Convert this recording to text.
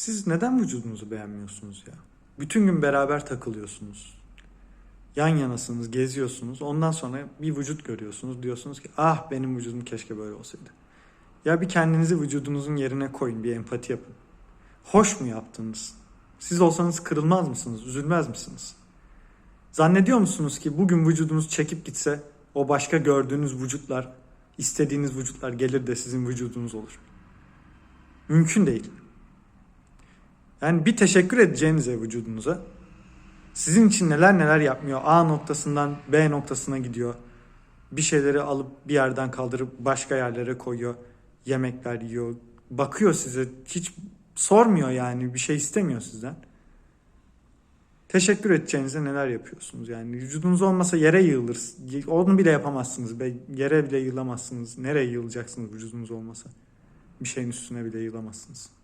Siz neden vücudunuzu beğenmiyorsunuz ya? Bütün gün beraber takılıyorsunuz. Yan yanasınız, geziyorsunuz. Ondan sonra bir vücut görüyorsunuz. Diyorsunuz ki ah benim vücudum keşke böyle olsaydı. Ya bir kendinizi vücudunuzun yerine koyun, bir empati yapın. Hoş mu yaptınız? Siz olsanız kırılmaz mısınız, üzülmez misiniz? Zannediyor musunuz ki bugün vücudunuz çekip gitse o başka gördüğünüz vücutlar, istediğiniz vücutlar gelir de sizin vücudunuz olur? Mümkün değil. Yani bir teşekkür edeceğinize vücudunuza sizin için neler neler yapmıyor. A noktasından B noktasına gidiyor. Bir şeyleri alıp bir yerden kaldırıp başka yerlere koyuyor. Yemekler yiyor. Bakıyor size. Hiç sormuyor yani. Bir şey istemiyor sizden. Teşekkür edeceğinize neler yapıyorsunuz yani. Vücudunuz olmasa yere yığılır. Onu bile yapamazsınız. Yere bile yığılamazsınız. Nereye yığılacaksınız vücudunuz olmasa? Bir şeyin üstüne bile yığılamazsınız.